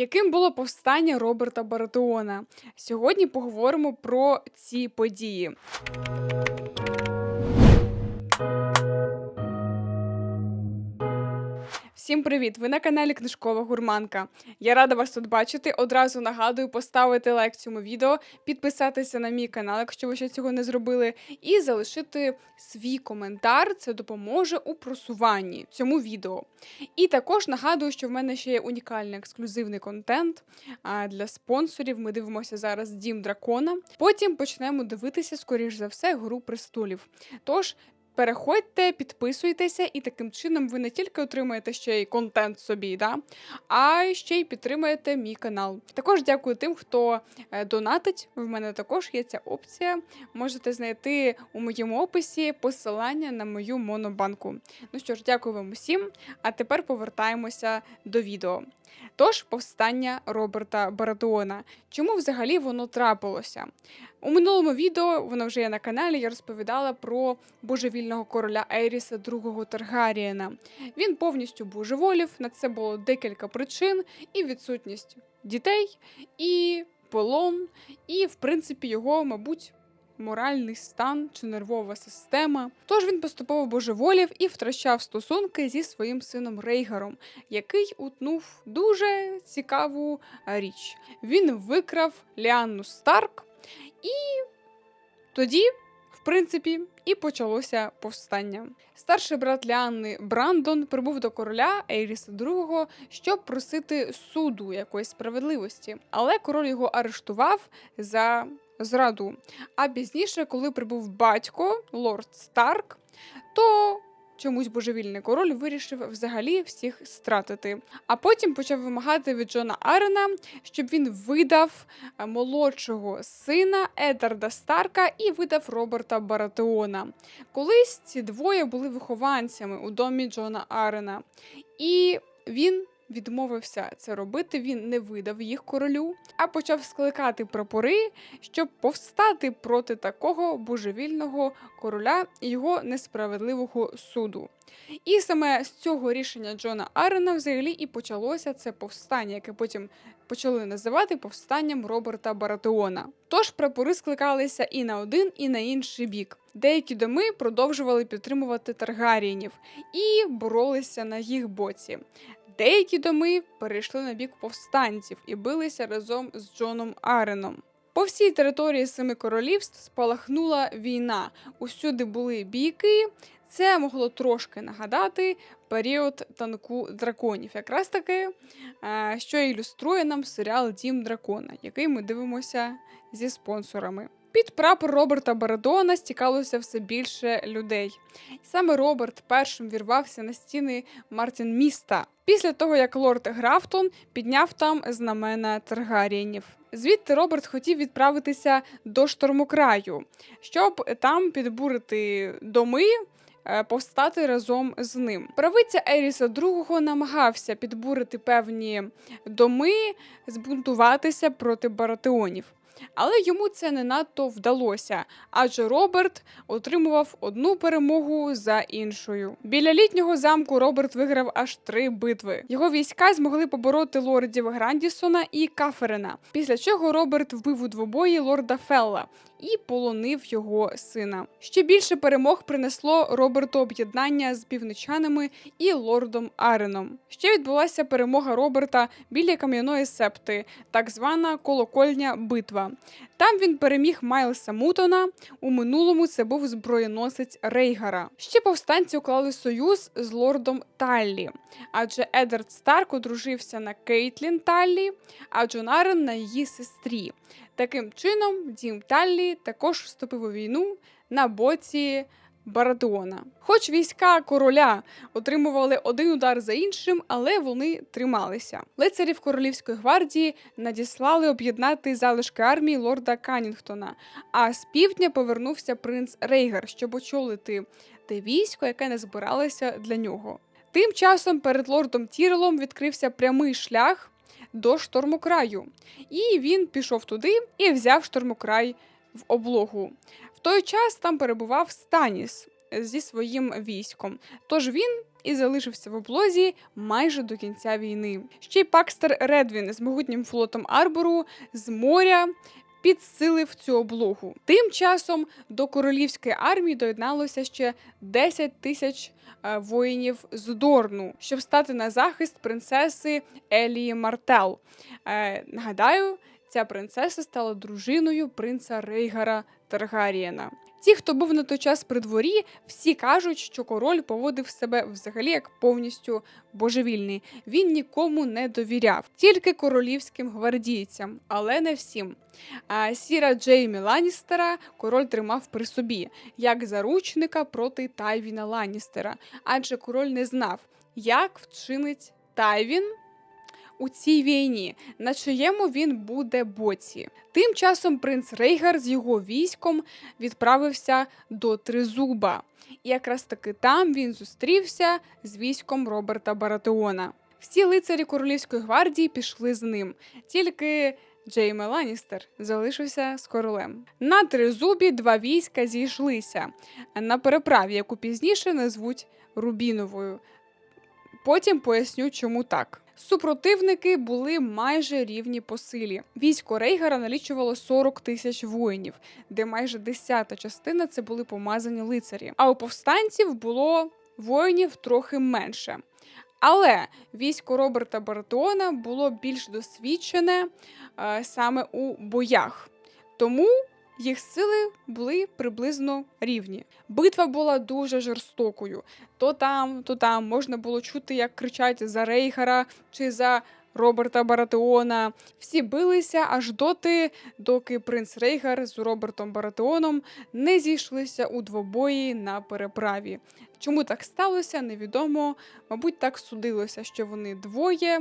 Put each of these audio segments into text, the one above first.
Яким було повстання Роберта Баратеона? Сьогодні поговоримо про ці події. Всім привіт! Ви на каналі Книжкова Гурманка. Я рада вас тут бачити. Одразу нагадую поставити лайк цьому відео, підписатися на мій канал, якщо ви ще цього не зробили, і залишити свій коментар. Це допоможе у просуванні цьому відео. І також нагадую, що в мене ще є унікальний ексклюзивний контент для спонсорів. Ми дивимося зараз Дім Дракона. Потім почнемо дивитися, скоріш за все, Гру престолів. Тож. Переходьте, підписуйтеся, і таким чином ви не тільки отримаєте ще й контент собі, да? а ще й підтримаєте мій канал. Також дякую тим, хто е, донатить. В мене також є ця опція. Можете знайти у моєму описі посилання на мою монобанку. Ну що ж, дякую вам усім. А тепер повертаємося до відео. Тож, повстання Роберта Баратеона. Чому взагалі воно трапилося? У минулому відео, воно вже є на каналі, я розповідала про божевільного короля Ейріса II Таргарієна. Він повністю божеволів, на це було декілька причин, і відсутність дітей, і полон, і, в принципі, його, мабуть, моральний стан чи нервова система. Тож він поступово божеволів і втрачав стосунки зі своїм сином Рейгаром, який утнув дуже цікаву річ. Він викрав Ліанну Старк, і тоді, в принципі, і почалося повстання. Старший брат Ліанни Брандон прибув до короля Ейріса II, щоб просити суду якоїсь справедливості, але король його арештував за зраду. А пізніше, коли прибув батько, лорд Старк, то чомусь божевільний король вирішив взагалі всіх стратити. А потім почав вимагати від Джона Арена, щоб він видав е, молодшого сина Едарда Старка і видав Роберта Баратеона. Колись ці двоє були вихованцями у домі Джона Арена, і він відмовився це робити. Він не видав їх королю, а почав скликати прапори, щоб повстати проти такого божевільного короля і його несправедливого суду. І саме з цього рішення Джона Арена взагалі і почалося це повстання, яке потім почали називати повстанням Роберта Баратеона. Тож прапори скликалися і на один, і на інший бік. Деякі доми продовжували підтримувати Таргарієнів і боролися на їх боці. Деякі доми перейшли на бік повстанців і билися разом з Джоном Ареном. По всій території семи королівств спалахнула війна. Усюди були бійки. Це могло трошки нагадати період танку драконів, якраз таки, е, що ілюструє нам серіал Дім Дракона, який ми дивимося зі спонсорами. Під прапор Роберта Барадона стікалося все більше людей. Саме Роберт першим вірвався на стіни Мартін міста після того, як лорд Графтон підняв там знамена Таргарієнів. Звідти Роберт хотів відправитися до штормокраю, щоб там підбурити доми. е, Повстати разом з ним. Правиця Еріса II намагався підбурити певні доми, збунтуватися проти баратеонів. Але йому це не надто вдалося, адже Роберт отримував одну перемогу за іншою. Біля літнього замку Роберт виграв аж три битви. Його війська змогли побороти лордів Грандісона і Каферена. Після чого Роберт вбив у двобої лорда Фелла і полонив його сина. Ще більше перемог принесло Роберту об'єднання з півничанами і лордом Ареном. Ще відбулася перемога Роберта біля кам'яної септи, так звана колокольня битва. Там він переміг Майлса Мутона. У минулому це був зброєносець Рейгара. Ще повстанці уклали союз з лордом Таллі, адже Едард Старк одружився на Кейтлін Таллі, а Джон Арен на її сестрі. Таким чином, дім Таллі також вступив у війну на боці Барадеона. Хоч війська короля отримували один удар за іншим, але вони трималися. Лицарів королівської гвардії надіслали об'єднати залишки армії лорда Канінгтона. А з півдня повернувся принц Рейгар, щоб очолити те військо, яке не збиралося для нього. Тим часом перед лордом Тірелом відкрився прямий шлях до штормокраю, і він пішов туди і взяв штормокрай в облогу. В той час там перебував Станіс зі своїм військом. Тож він і залишився в облозі майже до кінця війни. Ще й Пакстер Редвін з могутнім флотом Арбору з моря. Підсилив цю облогу. Тим часом до королівської армії доєдналося ще 10 тисяч е, воїнів з Дорну, щоб стати на захист принцеси Елії Мартел. Е, нагадаю, ця принцеса стала дружиною принца Рейгара Таргарієна. Ті, хто був на той час при дворі, всі кажуть, що король поводив себе взагалі як повністю божевільний. Він нікому не довіряв, тільки королівським гвардійцям, але не всім. А сіра Джеймі Ланністера король тримав при собі як заручника проти Тайвіна Ланністера, адже король не знав, як вчинить Тайвін у цій війні, на чиєму він буде боці. Тим часом принц Рейгар з його військом відправився до Тризуба. І якраз таки там він зустрівся з військом Роберта Баратеона. Всі лицарі королівської гвардії пішли з ним, тільки Джейме Ланністер залишився з королем. На тризубі два війська зійшлися на переправі, яку пізніше назвуть Рубіновою. Потім поясню, чому так. Супротивники були майже рівні по силі. Військо Рейгара налічувало 40 тисяч воїнів, де майже десята частина це були помазані лицарі. А у повстанців було воїнів трохи менше. Але військо Роберта Бартона було більш досвідчене е, саме у боях. Тому їх сили були приблизно рівні. Битва була дуже жорстокою. То там, то там можна було чути, як кричать за Рейгара чи за Роберта Баратеона. Всі билися аж доти, доки принц Рейгар з Робертом Баратеоном не зійшлися у двобої на переправі. Чому так сталося, невідомо. Мабуть, так судилося, що вони двоє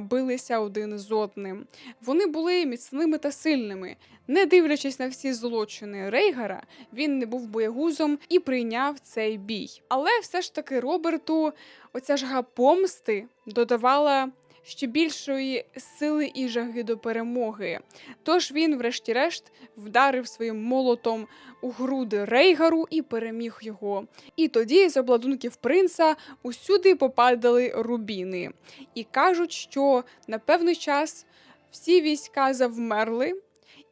билися один з одним. Вони були міцними та сильними. Не дивлячись на всі злочини Рейгара, він не був боягузом і прийняв цей бій. Але все ж таки Роберту оця жага помсти додавала ще більшої сили і жаги до перемоги. Тож він, врешті-решт, вдарив своїм молотом у груди Рейгару і переміг його. І тоді з обладунків принца усюди попадали рубіни. І кажуть, що на певний час всі війська завмерли.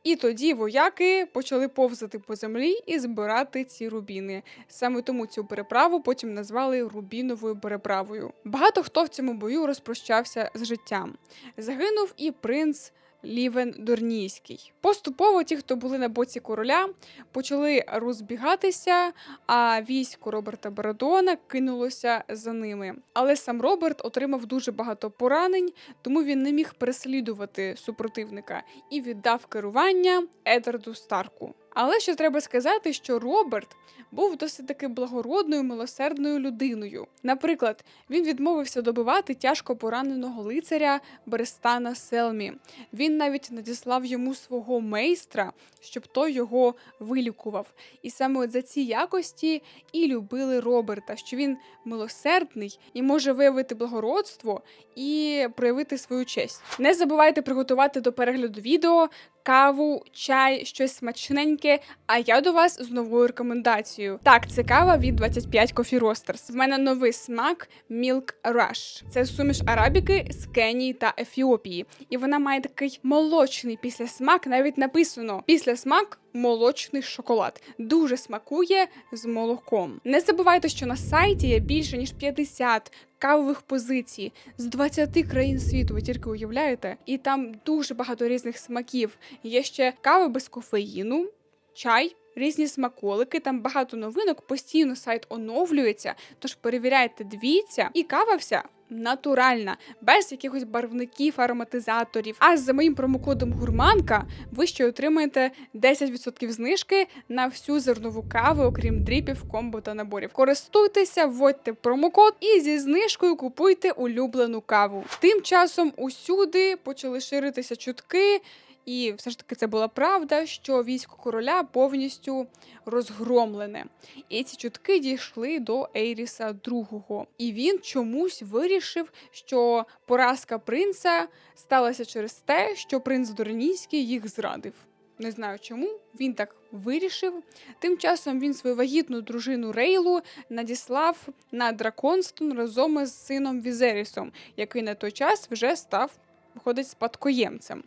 І тоді вояки почали повзати по землі і збирати ці рубіни. Саме тому цю переправу потім назвали Рубіновою переправою. Багато хто в цьому бою розпрощався з життям. Загинув і принц. Лівен Дорнійський. Поступово ті, хто були на боці короля, почали розбігатися, а військо Роберта Барадона кинулося за ними. Але сам Роберт отримав дуже багато поранень, тому він не міг переслідувати супротивника і віддав керування Едарду Старку. Але ще треба сказати, що Роберт був досить таки благородною, милосердною людиною. Наприклад, він відмовився добивати тяжко пораненого лицаря Берестана Селмі. Він навіть надіслав йому свого майстра, щоб той його вилікував. І саме от за ці якості і любили Роберта, що він милосердний і може виявити благородство і проявити свою честь. Не забувайте приготувати до перегляду відео каву, чай, щось смачненьке. А я до вас з новою рекомендацією. Так, це кава від 25 Coffee Roasters. В мене новий смак Milk Rush. Це суміш арабіки з Кенії та Ефіопії. І вона має такий молочний післясмак, навіть написано післясмак молочний шоколад. Дуже смакує з молоком. Не забувайте, що на сайті є більше ніж 50 кавових позицій з 20 країн світу. Ви тільки уявляєте? І там дуже багато різних смаків. Є ще кава без кофеїну, чай. Різні смаколики, там багато новинок, постійно сайт оновлюється. Тож перевіряйте, дивіться, і кава вся натуральна, без якихось барвників, ароматизаторів. А за моїм промокодом гурманка ви ще отримаєте 10% знижки на всю зернову каву, окрім дріпів, комбо та наборів. Користуйтеся, вводьте промокод і зі знижкою купуйте улюблену каву. Тим часом усюди почали ширитися чутки. І все ж таки це була правда, що військо короля повністю розгромлене. І ці чутки дійшли до Ейріса II. І він чомусь вирішив, що поразка принца сталася через те, що принц Дорнійський їх зрадив. Не знаю чому, він так вирішив. Тим часом він свою вагітну дружину Рейлу надіслав на Драконстон разом із сином Візерісом, який на той час вже став виходить спадкоємцем.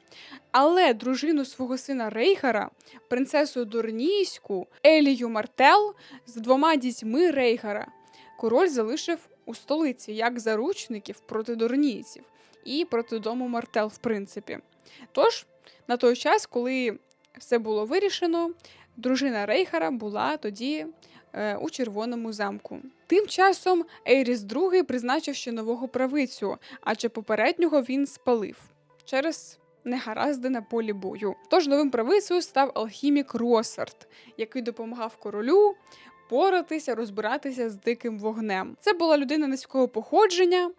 Але дружину свого сина Рейгара, принцесу Дурнійську, Елію Мартел з двома дітьми Рейгара, король залишив у столиці як заручників проти дурнійців і проти дому Мартел, в принципі. Тож, на той час, коли все було вирішено, дружина Рейхара була тоді у Червоному замку. Тим часом Ейріс II призначив ще нового правицю, адже попереднього він спалив через негаразди на полі бою. Тож новим правицею став алхімік Росард, який допомагав королю поратися, розбиратися з диким вогнем. Це була людина низького походження,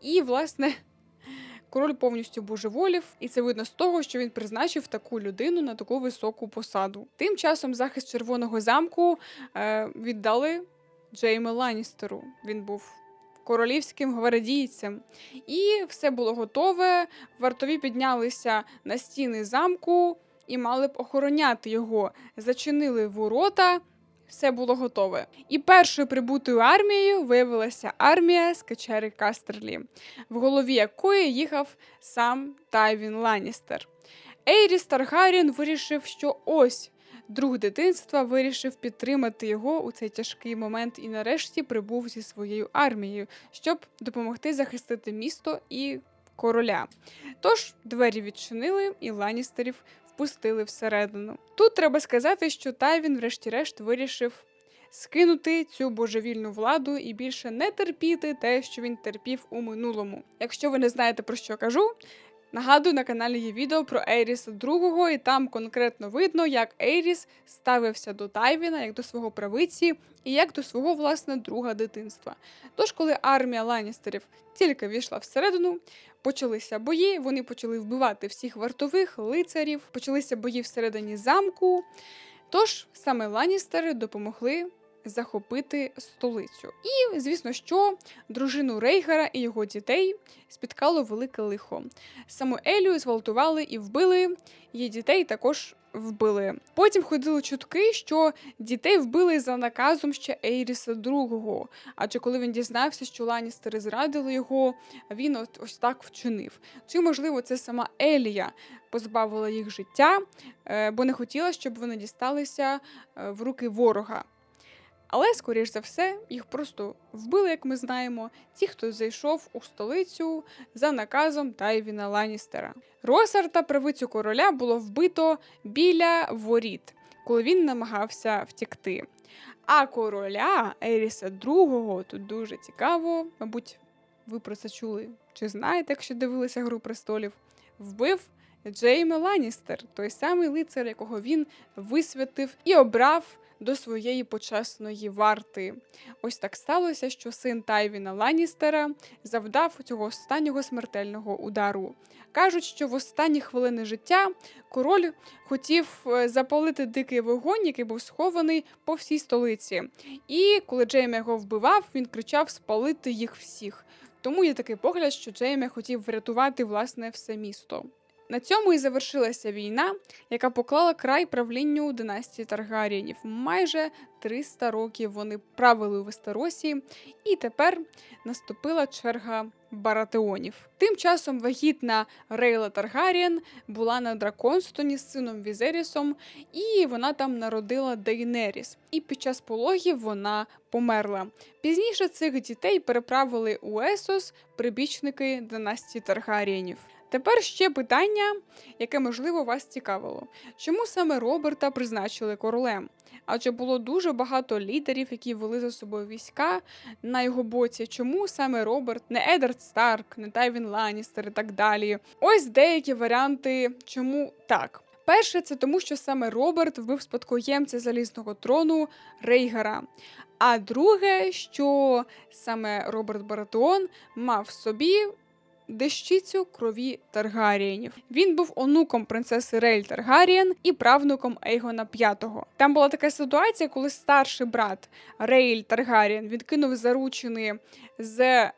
і, власне, король повністю божеволів, і це видно з того, що він призначив таку людину на таку високу посаду. Тим часом захист Червоного замку е, віддали Джеймі Ланністеру. Він був королівським гвардійцем. І все було готове. Вартові піднялися на стіни замку і мали б охороняти його. Зачинили ворота. Все було готове. І першою прибутою армією виявилася армія з качери Кастерлі, в голові якої їхав сам Тайвін Ланністер. Ейріс Таргарієн вирішив, що ось друг дитинства вирішив підтримати його у цей тяжкий момент і нарешті прибув зі своєю армією, щоб допомогти захистити місто і короля. Тож двері відчинили, і Ланністерів впустили всередину. Тут треба сказати, що Тайвін, врешті-решт, вирішив. Скинути цю божевільну владу і більше не терпіти те, що він терпів у минулому. Якщо ви не знаєте про що кажу, Нагадую, на каналі є відео про Ейріса II, і там конкретно видно, як Ейріс ставився до Тайвіна, як до свого правиці, і як до свого власне друга дитинства. Тож, коли армія Ланністерів тільки війшла всередину, почалися бої, вони почали вбивати всіх вартових, лицарів, почалися бої всередині замку. Тож саме Ланністери допомогли захопити столицю. І, звісно, що дружину Рейгара і його дітей спіткало велике лихо. Саму Елію зґвалтували і вбили, її дітей також вбили. Потім ходили чутки, що дітей вбили за наказом ще Ейріса II, адже коли він дізнався, що Ланістери зрадили його, він от ось так вчинив. Чи, можливо, це сама Елія позбавила їх життя, е, бо не хотіла, щоб вони дісталися е, в руки ворога. Але, скоріш за все, їх просто вбили, як ми знаємо, ті, хто зайшов у столицю за наказом Тайвіна Ланістера. Росарта, правицю короля, було вбито біля воріт, коли він намагався втікти. А короля Еріса II, тут дуже цікаво, мабуть, ви про це чули чи знаєте, якщо дивилися Гру престолів, вбив Джейме Ланістер, той самий лицар, якого він висвятив і обрав до своєї почесної варти. Ось так сталося, що син Тайвіна Ланністера завдав цього останнього смертельного удару. Кажуть, що в останні хвилини життя король хотів е, запалити дикий вогонь, який був схований по всій столиці. І коли Джейме його вбивав, він кричав спалити їх всіх. Тому є такий погляд, що Джейме хотів врятувати власне все місто. На цьому і завершилася війна, яка поклала край правлінню династії Таргарієнів. Майже 300 років вони правили у Вестеросі, і тепер наступила черга Баратеонів. Тим часом вагітна Рейла Таргарієн була на Драконстоні з сином Візерісом, і вона там народила Дейнеріс. І під час пологів вона померла. Пізніше цих дітей переправили у Есос прибічники династії Таргарієнів. Тепер ще питання, яке можливо вас цікавило. Чому саме Роберта призначили королем? Адже було дуже багато лідерів, які вели за собою війська на його боці. Чому саме Роберт, не Еддард Старк, не Тайвін Ланністер і так далі? Ось деякі варіанти, чому так. Перше, це тому, що саме Роберт вбив спадкоємця залізного трону Рейгара. А друге, що саме Роберт Баратеон мав в собі дещицю крові Таргарієнів. Він був онуком принцеси Рейль Таргарієн і правнуком Ейгона V. Там була така ситуація, коли старший брат Рейль Таргарієн відкинув заручини з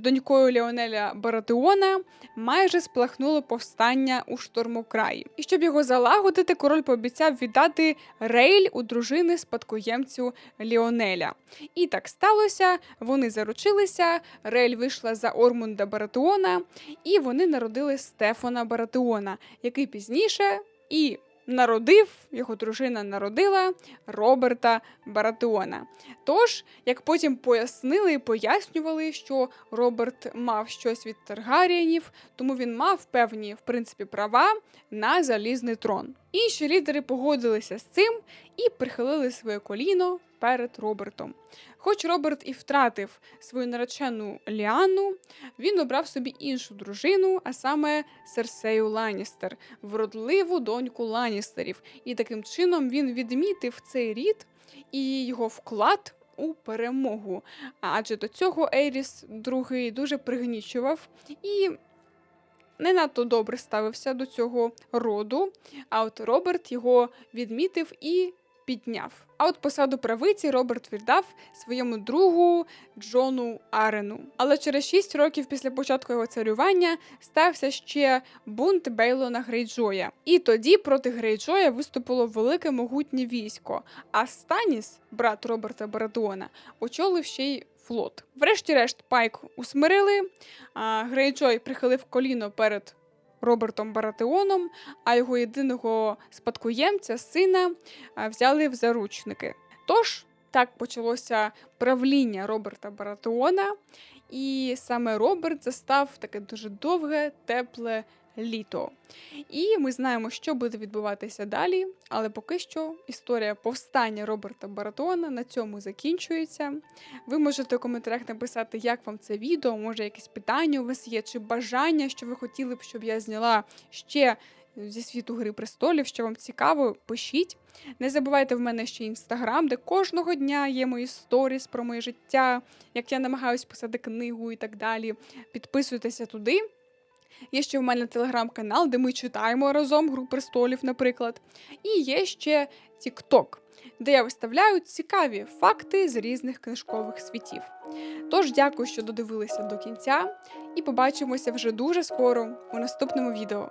донькою Леонеля Баратеона, майже сплахнуло повстання у штормокраї. І щоб його залагодити, король пообіцяв віддати Рейль у дружини спадкоємцю Ліонеля. І так сталося. Вони заручилися. Рейль вийшла за Ормунда Баратеона, і вони народили Стефана Баратеона, який пізніше і народив, його дружина народила Роберта Баратеона. Тож, як потім пояснили і пояснювали, що Роберт мав щось від Таргарієнів, тому він мав певні в принципі права на залізний трон. Інші лідери погодилися з цим і прихилили своє коліно перед Робертом. Хоч Роберт і втратив свою наречену Ліану, він обрав собі іншу дружину, а саме Серсею Ланністер, вродливу доньку Ланністерів. І таким чином він відмітив цей рід і його вклад у перемогу. Адже до цього Ейріс II дуже пригнічував і не надто добре ставився до цього роду. А от Роберт його відмітив і підняв. А от посаду правиці Роберт віддав своєму другу Джону Арену. Але через 6 років після початку його царювання стався ще бунт Бейлона Грейджоя. І тоді проти Грейджоя виступило велике могутнє військо. А Станіс, брат Роберта Барадуона, очолив ще й флот. Врешті-решт, Пайк усмирили. Грейджой прихилив коліно перед Робертом Баратеоном, а його єдиного спадкоємця, сина, взяли в заручники. Тож так почалося правління Роберта Баратеона, і саме Роберт застав таке дуже довге, тепле літо. І ми знаємо, що буде відбуватися далі, але поки що історія повстання Роберта Баратеона на цьому закінчується. Ви можете в коментарях написати, як вам це відео, може якісь питання у вас є, чи бажання, що ви хотіли б, щоб я зняла ще зі світу Гри престолів, що вам цікаво, пишіть. Не забувайте в мене ще інстаграм, де кожного дня є мої сторіс про моє життя, як я намагаюсь писати книгу і так далі. Підписуйтеся туди. Є ще в мене телеграм-канал, де ми читаємо разом Гру престолів, наприклад. І є ще TikTok, де я виставляю цікаві факти з різних книжкових світів. Тож дякую, що додивилися до кінця, і побачимося вже дуже скоро у наступному відео.